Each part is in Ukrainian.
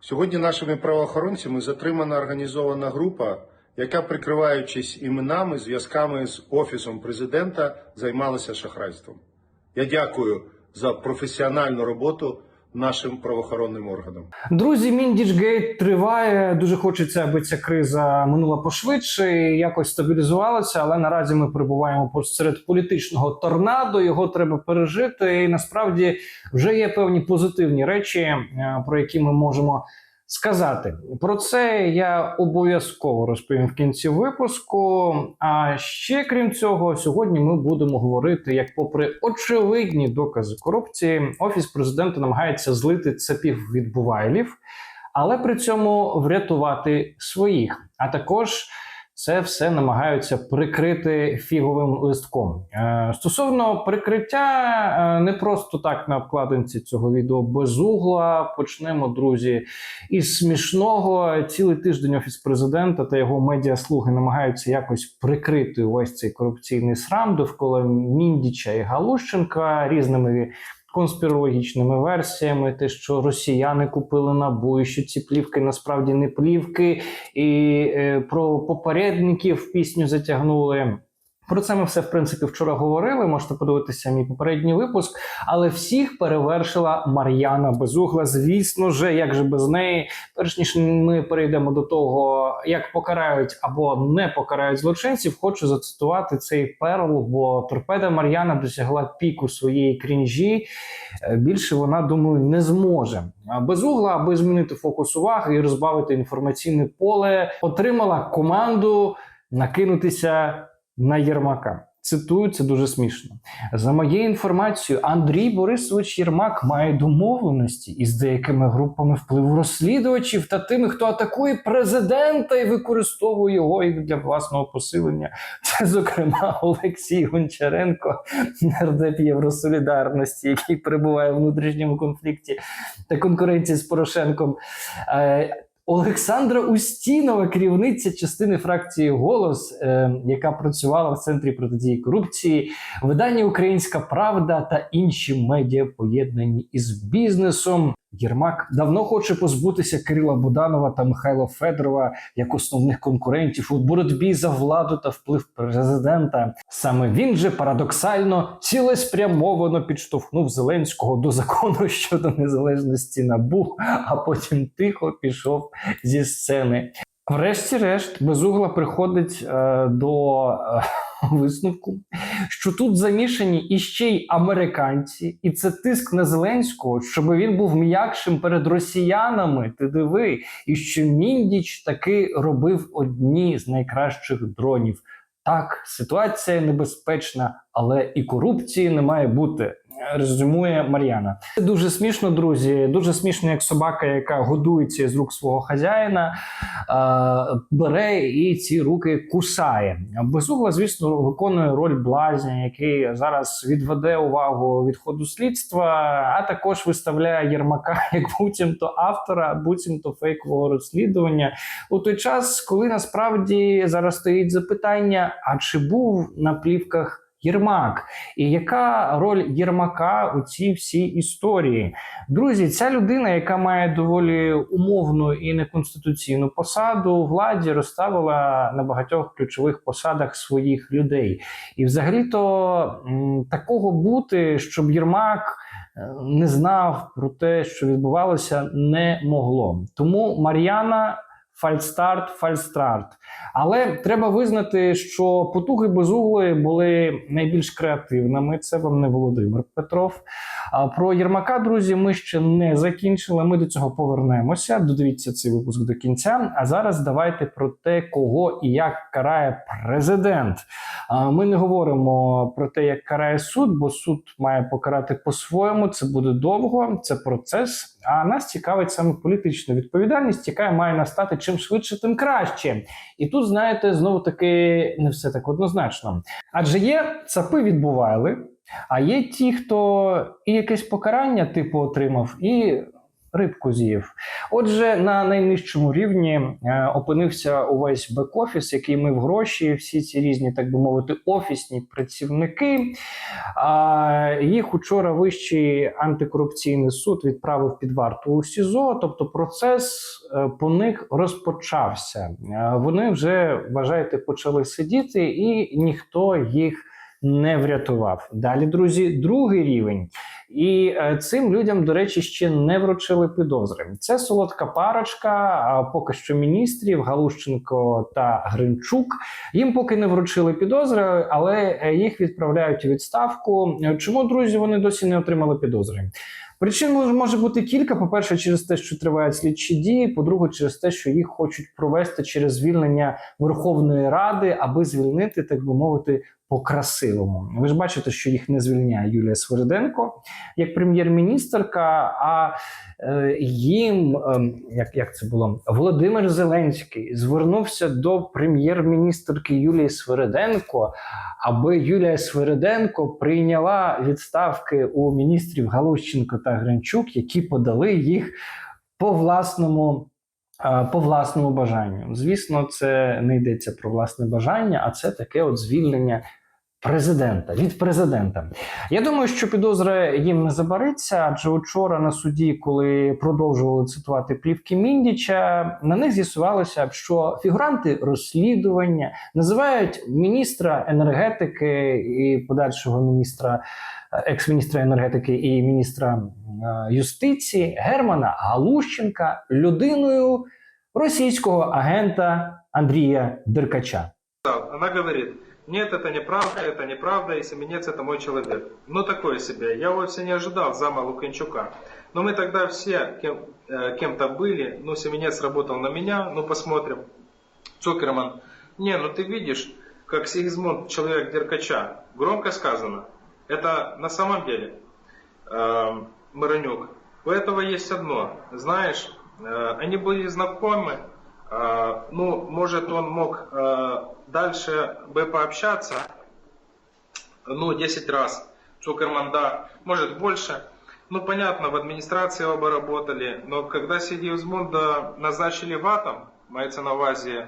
Сьогодні нашими правоохоронцями затримана організована група, яка, прикриваючись іменами, зв'язками з офісом президента, займалася шахрайством. Я дякую за професіональну роботу нашим правоохоронним органам. Друзі, Міндічгейт триває. Дуже хочеться, аби ця криза минула пошвидше і якось стабілізувалася. Але наразі ми перебуваємо посеред політичного торнадо. Його треба пережити. І насправді вже є певні позитивні речі, е, про які ми можемо. Сказати про це я обов'язково розповім в кінці випуску. А ще крім цього, сьогодні ми будемо говорити, як, попри очевидні докази корупції, офіс президента намагається злити цепів від бувайлів, але при цьому врятувати своїх. А також це все намагаються прикрити фіговим листком. Е, стосовно прикриття, е, не просто так на обкладинці цього відео без угла. Почнемо, друзі, із смішного. Цілий тиждень офіс президента та його медіаслуги намагаються якось прикрити увесь цей корупційний срам довкола Міндіча і Галущенка різними конспірологічними версіями, те, що росіяни купили набу, і що ці плівки насправді не плівки, і е, про попередників пісню затягнули. Про це ми все в принципі вчора говорили. Можете подивитися мій попередній випуск. Але всіх перевершила Мар'яна Безугла. Звісно ж, як же без неї, перш ніж ми перейдемо до того, як покарають або не покарають злочинців, хочу зацитувати цей перл, бо торпеда Мар'яна досягла піку своєї крінжі. Е, Більше вона, думаю, не зможе. Безугла, аби змінити фокус уваги і розбавити інформаційне поле, отримала команду накинутися на Єрмака. Цитую, це дуже смішно. За моєю інформацією, Андрій Борисович Єрмак має домовленості із деякими групами впливу розслідувачів та тими, хто атакує президента і використовує його для власного посилення. Це, зокрема, Олексій Гончаренко, нардеп Євросолідарності, який перебуває в внутрішньому конфлікті та конкуренції з Порошенком. Олександра Устінова, керівниця частини фракції Голос, е, яка працювала в центрі протидії корупції, видання Українська Правда та інші медіа поєднані із бізнесом. Єрмак давно хоче позбутися Кирила Буданова та Михайла Федорова як основних конкурентів у боротьбі за владу та вплив президента. Саме він же парадоксально цілеспрямовано підштовхнув Зеленського до закону щодо незалежності набу, а потім тихо пішов зі сцени. Врешті-решт, безугла приходить е, до е, висновку, що тут замішані іще й американці, і це тиск на Зеленського, щоб він був м'якшим перед росіянами. Ти диви, і що Міндіч таки робив одні з найкращих дронів. Так, ситуація небезпечна, але і корупції не має бути. Резюмує Мар'яна. Це дуже смішно, друзі. Дуже смішно, як собака, яка годується з рук свого хазяїна, е, бере і ці руки кусає. Безугла, звісно, виконує роль блазня, який зараз відведе увагу від ходу слідства, а також виставляє Єрмака як буцімто автора, буцімто фейкового розслідування у той час, коли насправді зараз стоїть запитання: а чи був на плівках? Єрмак, і яка роль Єрмака у цій всій історії? Друзі, ця людина, яка має доволі умовну і неконституційну посаду, владі розставила на багатьох ключових посадах своїх людей. І взагалі-то такого бути, щоб Єрмак е, не знав про те, що відбувалося, не могло. Тому Мар'яна. Фальстарт, фальстарт. Але треба визнати, що потуги безуглої були найбільш креативними. Це вам не Володимир Петров. А про Єрмака, друзі, ми ще не закінчили. Ми до цього повернемося. Додивіться цей випуск до кінця. А зараз давайте про те, кого і як карає президент. Ми не говоримо про те, як карає суд, бо суд має покарати по-своєму. Це буде довго, це процес. А нас цікавить саме політична відповідальність, яка має настати чим швидше, тим краще. І тут, знаєте, знову таки не все так однозначно. Адже є цапи відбували, а є ті, хто і якесь покарання типу отримав, і рибку з'їв. Отже, на найнижчому рівні е, опинився увесь бек-офіс, який мив гроші, всі ці різні, так би мовити, офісні працівники. А їх учора вищий антикорупційний суд відправив під варту у СІЗО. Тобто процес е, по них розпочався. Е, Вони вже вважаєте, почали сидіти, і ніхто їх не врятував. Далі, друзі, другий рівень. І е, цим людям, до речі, ще не вручили підозри. Це солодка парочка, поки що міністрів Галущенко та Гринчук. Їм поки не вручили підозри, але е, їх відправляють у відставку. Чому друзі вони досі не отримали підозри? Причин може, бути кілька. По-перше, через те, що тривають слідчі дії. По-друге, через те, що їх хочуть провести через звільнення Верховної Ради, аби звільнити, так би мовити, по-красивому. Ви ж бачите, що їх не звільняє Юлія Свириденко як прем'єр-міністерка. А е, їм, е, як, як це було, Володимир Зеленський звернувся до прем'єр-міністерки Юлії Свириденко, аби Юлія Свириденко прийняла відставки у міністрів Галущенко та Гринчук, які подали їх по власному. По власному бажанню. Звісно, це не йдеться про власне бажання, а це таке от звільнення президента від президента. Я думаю, що підозра їм не забариться, адже учора на суді, коли продовжували цитувати плівки Міндіча, на них з'ясувалося, що фігуранти розслідування називають міністра енергетики і подальшого міністра, е, екс-міністра енергетики і міністра е, юстиції Германа Галущенка людиною російського агента Андрія Деркача. Она говорит, нет, это неправда, это неправда, и Семенец это мой человек. Ну такое себе. Я вовсе не ожидал зама Луканчука. Но мы тогда все кем, э, кем-то были. Ну, Семенец работал на меня, ну посмотрим. Цукерман. Не, ну ты видишь, как Сигизмунд человек Деркача. Громко сказано. Это на самом деле, э, Маронюк. У этого есть одно. Знаешь, э, они были знакомы, э, ну, может, он мог э, дальше бы пообщаться, ну, 10 раз. Цукерман, да, может больше. Ну, понятно, в администрации оба работали, но когда Сигізмунда назначили в атом, мається на увазі, е,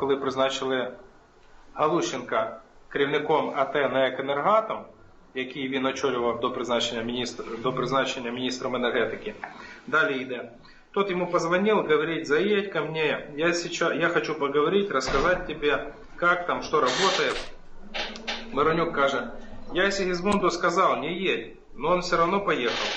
коли призначили Галущенка керівником АТ на Екенергатом, який він очолював до призначення міністра, до призначення міністром енергетики. Далі йде. Тот ему позвонил, говорит, заедь ко мне, я сейчас, я хочу поговорить, рассказать тебе, как там, что работает. Миронюк каже, я Сигизмунду сказал, не едь, но он все равно поехал.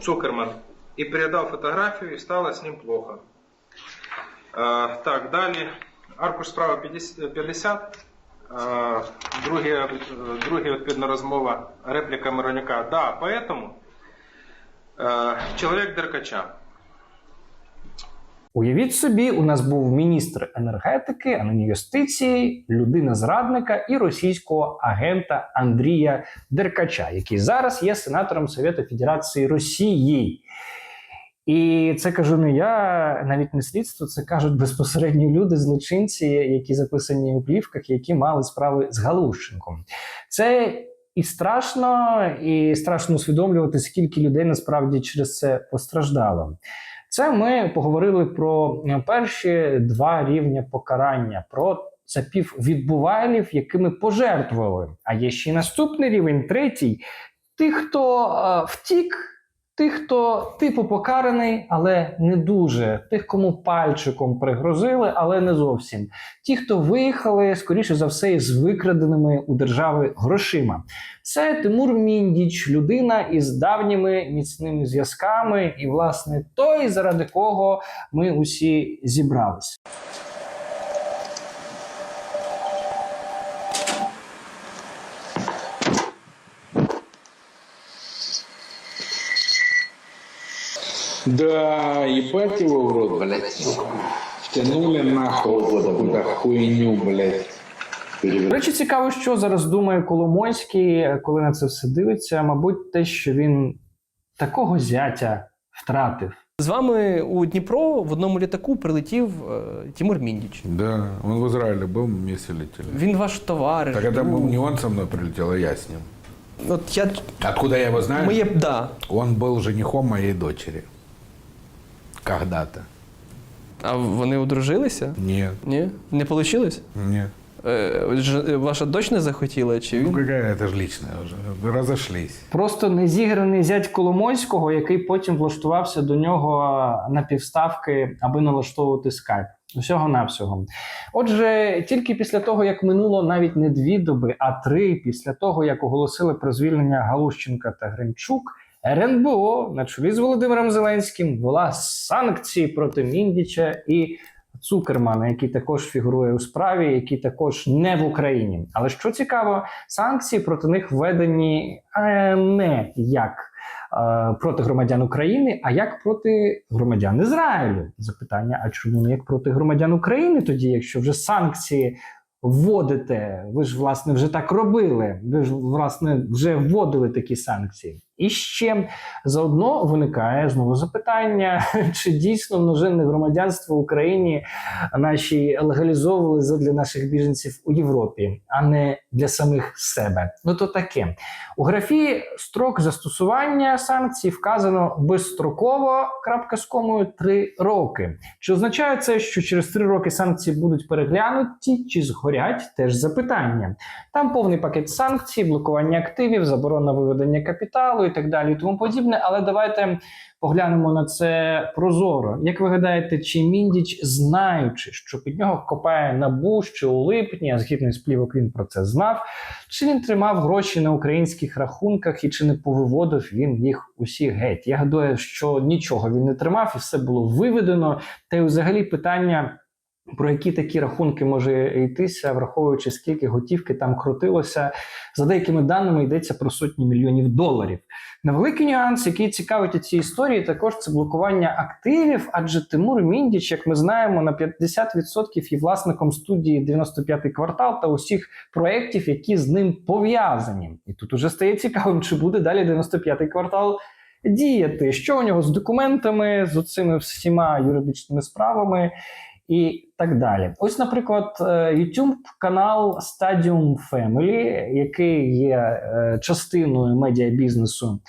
Цукерман. И передал фотографию, и стало с ним плохо. А, так, далі. Аркуш справа 50. 50. А, друге, е, друге відповідна розмова, репліка Миронюка. Да, поэтому е, чоловік Деркача. Уявіть собі, у нас був міністр енергетики, а нині юстиції, людина зрадника і російського агента Андрія Деркача, який зараз є сенатором Совєту Федерації Росії. І це кажу не я, навіть не слідство, це кажуть безпосередньо люди, злочинці, які записані у плівках, які мали справи з Галущенком. Це і страшно, і страшно усвідомлювати, скільки людей насправді через це постраждало. Це ми поговорили про е, перші два рівня покарання, про цапів відбувайлів, якими пожертвували. А є ще й наступний рівень, третій. Тих, хто е, втік, тих, хто типу покараний, але не дуже. Тих, кому пальчиком пригрозили, але не зовсім. Ті, хто виїхали, скоріше за все, із викраденими у держави грошима. Це Тимур Міндіч, людина із давніми міцними зв'язками, і, власне, той, заради кого ми усі зібрались. Да, ебать его в рот, блядь. Втянули нахуй какую-то хуйню, блядь. До речі, цікаво, що зараз думає Коломойський, коли на це все дивиться. Мабуть, те, що він такого зятя втратив. З вами у Дніпро в одному літаку прилетів е, Тимур Міндіч. Да, он в Израиле был, мы вместе летели. Він ваш товариш. Так это друг. был не он со мной прилетел, а я с ним. От я Откуда я его знаю? моє да. Он был женихом моей дочери. Когда-то. А вони одружилися? Нет, Ні? Не вийшло? нет. Ваша дочь не захотіла, чи Ну він? какая это ж личная уже. Разошлись. Просто незіграний зять Коломойського, який потім влаштувався до нього на півставки, аби налаштовувати скайп. Усього навсього. Отже, тільки після того, як минуло навіть не дві доби, а три, після того, як оголосили про звільнення Галущенка та Гринчук, РНБО на чолі з Володимиром Зеленським ввела санкції проти Міндіча і Цукермана, який також фігурує у справі, який також не в Україні. Але що цікаво, санкції проти них введені е, не як е, проти громадян України, а як проти громадян Ізраїлю. Запитання: а чому не як проти громадян України тоді, якщо вже санкції вводите? Ви ж власне вже так робили. Ви ж власне вже вводили такі санкції. І ще заодно виникає знову запитання, чи дійсно множинне громадянство в Україні наші легалізовували задля наших біженців у Європі, а не для самих себе. Ну то таке. У графі строк застосування санкцій вказано безстроково крапка з комою 3 роки. Чи означає це, що через 3 роки санкції будуть переглянуті чи згорять? Теж запитання. Там повний пакет санкцій, блокування активів, заборона виведення капіталу і так далі, і тому подібне. Але давайте поглянемо на це прозоро. Як ви гадаєте, чи Міндіч, знаючи, що під нього копає набу ще у липні, а згідно з плівок він про це знав, чи він тримав гроші на українських рахунках і чи не повиводив він їх усі геть? Я гадаю, що нічого він не тримав, і все було виведено. Та й взагалі питання. Про які такі рахунки може йтися, враховуючи скільки готівки там крутилося, за деякими даними йдеться про сотні мільйонів доларів. Невеликий нюанс, який цікавить у цій історії, також це блокування активів, адже Тимур Міндіч, як ми знаємо, на 50% є власником студії «95-й квартал та усіх проєктів, які з ним пов'язані. І тут уже стає цікавим, чи буде далі 95-й квартал діяти, що у нього з документами, з оцими всіма юридичними справами. І так далі. Ось, наприклад, е, YouTube канал Stadium Family, який є е, частиною медіабізнесу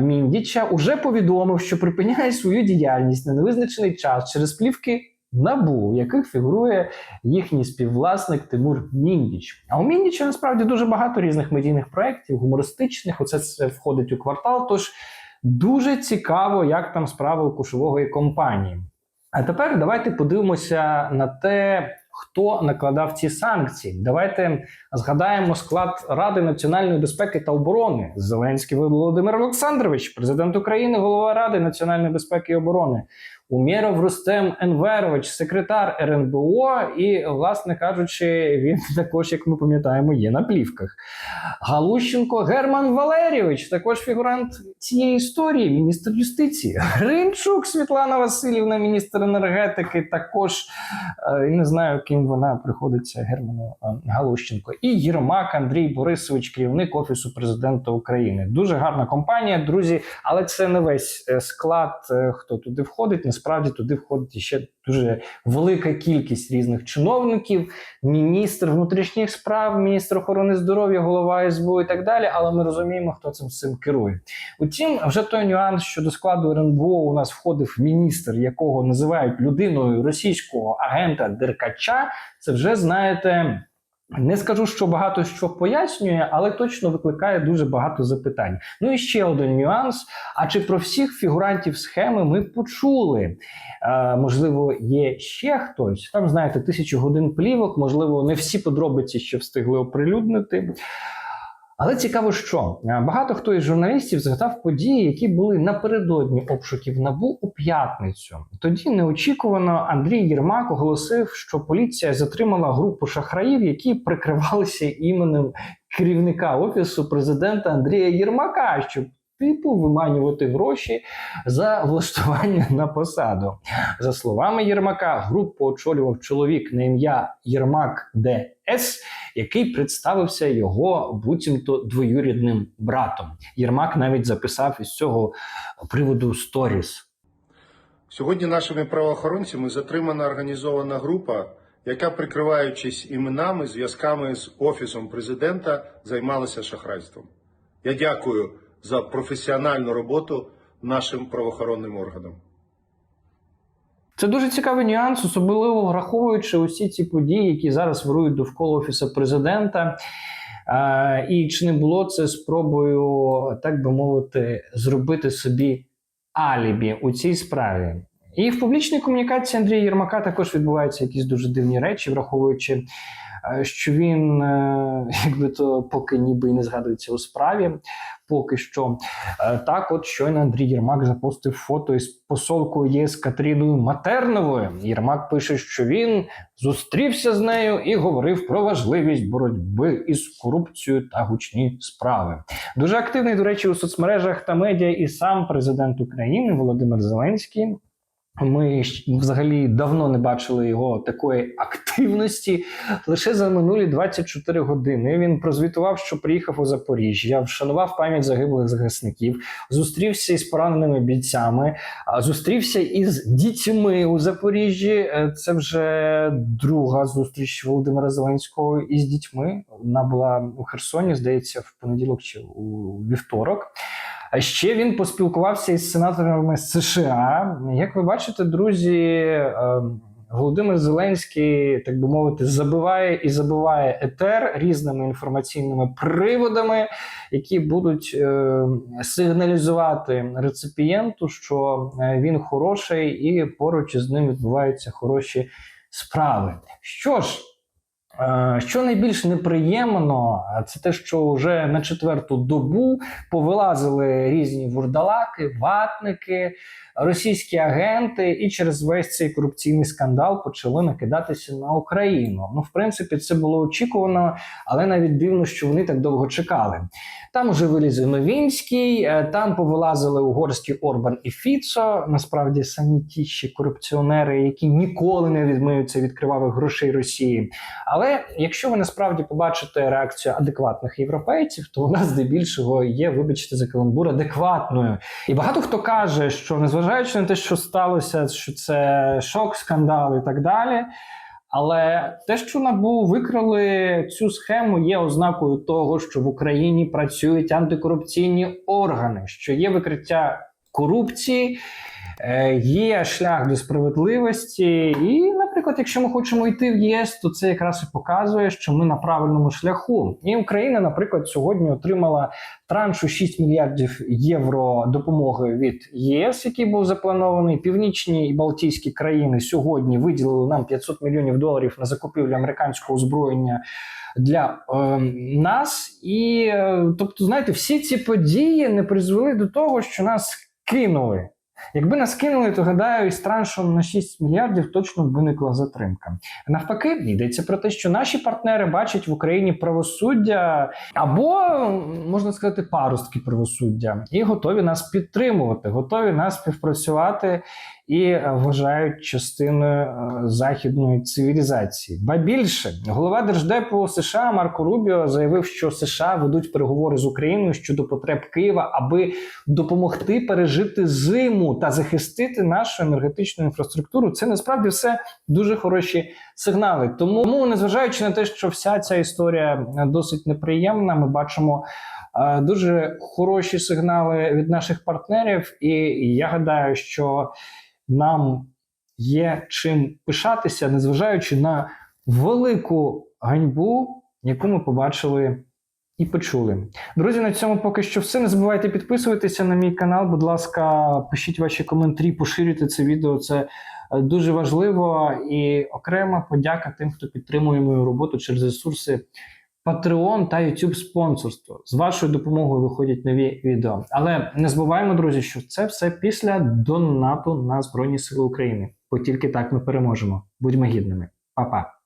Міндіча, уже повідомив, що припиняє свою діяльність на невизначений час через плівки набу, в яких фігурує їхній співвласник Тимур Міндіч. А у Міндіча насправді дуже багато різних медійних проєктів, гумористичних. Оце це входить у квартал. Тож дуже цікаво, як там справи у кушової компанії. А тепер давайте подивимося на те, хто накладав ці санкції. Давайте згадаємо склад Ради національної безпеки та оборони. Зеленський Володимир Олександрович, президент України, голова Ради національної безпеки і оборони. Умєров Рустем Енверович, секретар РНБО, і, власне кажучи, він також, як ми пам'ятаємо, є на плівках. Галущенко Герман Валерійович, також фігурант цієї історії, міністр юстиції. Гринчук Світлана Васильівна, міністр енергетики, також е, не знаю, ким вона приходиться Герману е, Галущенко. І Єрмак Андрій Борисович, керівник Офісу президента України. Дуже гарна компанія, друзі, але це не весь е, склад, хто туди входить. Насправді туди входить ще дуже велика кількість різних чиновників, міністр внутрішніх справ, міністр охорони здоров'я, голова СБУ і так далі. Але ми розуміємо, хто цим всім керує. Утім, вже той нюанс, що до складу РНБО у нас входив міністр, якого називають людиною російського агента Деркача. Це вже знаєте. Не скажу, що багато що пояснює, але точно викликає дуже багато запитань. Ну і ще один нюанс: а чи про всіх фігурантів схеми ми почули? Е, можливо, є ще хтось. Там, знаєте, тисячу годин плівок, можливо, не всі подробиці ще встигли оприлюднити. Але цікаво, що Е, багато хто із журналістів згадав події, які були напередодні обшуків набу у п'ятницю. Тоді неочікувано Андрій Єрмак оголосив, що поліція затримала групу шахраїв, які прикривалися іменем керівника офісу президента Андрія Єрмака, щоб типу виманювати гроші за влаштування на посаду. За словами Єрмака, групу очолював чоловік на ім'я Єрмак ДС, який представився його буцімто двоюрідним братом. Єрмак навіть записав із цього приводу сторіс. Сьогодні нашими правоохоронцями затримана організована група, яка, прикриваючись іменами, зв'язками з офісом президента, займалася шахрайством. Я дякую за професіональну роботу нашим правоохоронним органам. Це дуже цікавий нюанс, особливо враховуючи усі ці події, які зараз вирують довкола офісу президента. І чи не було це спробою, так би мовити, зробити собі алібі у цій справі? І в публічній комунікації Андрія Єрмака також відбуваються якісь дуже дивні речі, враховуючи, що він, е, якби то поки ніби і не згадується у справі, поки що. Е, Так, от щойно Андрій Єрмак запостив фото із посолкою ЄС Катріною Матерновою. Єрмак пише, що він зустрівся з нею і говорив про важливість боротьби із корупцією та гучні справи. Дуже активний, до речі, у соцмережах та медіа і сам президент України Володимир Зеленський. Ми взагалі давно не бачили його такої активності. Лише за минулі 24 години він прозвітував, що приїхав у Запоріжжя, вшанував пам'ять загиблих захисників, зустрівся із пораненими бійцями, зустрівся із дітьми у Запоріжжі. Е, Це вже друга зустріч Володимира Зеленського із дітьми. Вона була у Херсоні, здається, в понеділок чи у вівторок. А ще він поспілкувався із сенаторами США. Як ви бачите, друзі, е, Володимир Зеленський, так би мовити, забиває і забиває етер різними інформаційними приводами, які будуть е, сигналізувати реципієнту, що е, він хороший, і поруч із ним відбуваються хороші справи. Що ж. Е, Що найбільш неприємно, це те, що вже на четверту добу повилазили різні вурдалаки, ватники, російські агенти, і через весь цей корупційний скандал почали накидатися на Україну. Ну, в принципі, це було очікувано, але навіть дивно, що вони так довго чекали. Там уже виліз і Новінський, е, там повилазили угорський Орбан і Фіцо. Насправді самі ті ще корупціонери, які ніколи не відмиються від кривавих грошей Росії. Але якщо ви насправді побачите реакцію адекватних європейців, то вона здебільшого є, вибачте, за каламбур, адекватною. І багато хто каже, що незважаючи на те, що сталося, що це шок, скандал і так далі. Але те, що набу викрили цю схему, є ознакою того, що в Україні працюють антикорупційні органи, що є викриття корупції, е, є шлях до справедливості. І, наприклад, якщо ми хочемо йти в ЄС, то це якраз і показує, що ми на правильному шляху. І Україна, наприклад, сьогодні отримала траншу 6 мільярдів євро допомоги від ЄС, який був запланований. Північні і Балтійські країни сьогодні виділили нам 500 мільйонів доларів на закупівлю американського озброєння. Для е, нас, і е, тобто, знаєте, всі ці події не призвели до того, що нас кинули. Якби нас кинули, то гадаю, із траншом на 6 мільярдів точно виникла затримка. Навпаки, йдеться про те, що наші партнери бачать в Україні правосуддя або можна сказати паростки правосуддя, і готові нас підтримувати, готові нас співпрацювати і е, вважають частиною е, західної цивілізації. Ба більше голова держдепу США Марко Рубіо заявив, що США ведуть переговори з Україною щодо потреб Києва, аби допомогти пережити зиму та захистити нашу енергетичну інфраструктуру. Це насправді все дуже хороші сигнали. Тому, незважаючи на те, що вся ця історія е, досить неприємна, ми бачимо. Дуже хороші сигнали від наших партнерів, і я гадаю, що нам є чим пишатися, незважаючи на велику ганьбу, яку ми побачили і почули. Друзі, на цьому поки що все. Не забувайте підписуватися на мій канал. Будь ласка, пишіть ваші коментарі, поширюйте це відео. Це е, дуже важливо. І окрема подяка тим, хто підтримує мою роботу через ресурси. Patreon та YouTube спонсорство. З вашою допомогою виходять нові відео. Але не забуваємо, друзі, що це все після донату на Збройні Сили України. Бо тільки так ми переможемо. Будьмо гідними. Па-па.